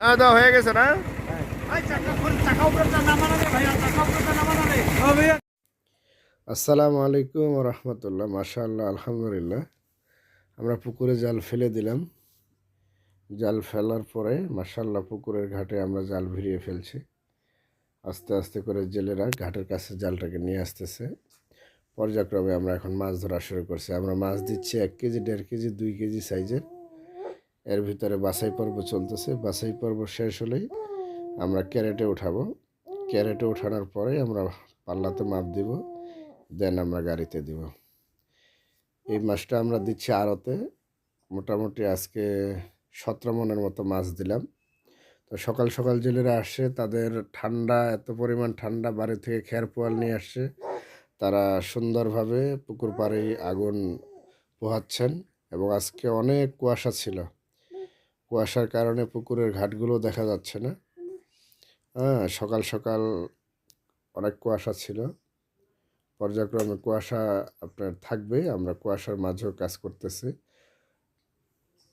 দাওয়া হয়ে গেছে না? আসসালামু আলাইকুম রহমতুল্লাহ মাশাআল্লাহ আলহামদুলিল্লাহ। আমরা পুকুরে জাল ফেলে দিলাম। জাল ফেলার পরে মাশাআল্লাহ পুকুরের ঘাটে আমরা জাল ভিড়িয়ে ফেলছি। আস্তে আস্তে করে জেলেরা ঘাটের কাছে জালটাকে নিয়ে আসতেছে। পর্যায়ক্রমে আমরা এখন মাছ ধরা শুরু করছি। আমরা মাছ দিচ্ছি এক কেজি দেড় কেজি দুই কেজি সাইজের। এর ভিতরে বাছাই পর্ব চলতেছে। বাছাই পর্ব শেষ হলেই আমরা ক্যারেটে উঠাবো। ক্যারেটে ওঠানোর পরে আমরা পাল্লাতে মাপ দিব, দেন আমরা গাড়িতে দিব। এই মাছটা আমরা দিচ্ছি আড়তে। মোটামুটি আজকে সতেরো মনের মতো মাছ দিলাম। তো সকাল সকাল জেলেরা আসছে তাদের ঠান্ডা, এত পরিমাণ ঠান্ডা, বাড়ি থেকে খের পোয়াল নিয়ে আসছে তারা সুন্দরভাবে পুকুর পাড়ে আগুন পোহাচ্ছেন এবং আজকে অনেক কুয়াশা ছিল। কুয়াশার কারণে পুকুরের ঘাটগুলো দেখা যাচ্ছে না। হ্যাঁ সকাল সকাল অনেক কুয়াশা ছিল। পর্যায়ক্রমে কুয়াশা আপনার থাকবে, আমরা কুয়াশার মাঝেও কাজ করতেছি।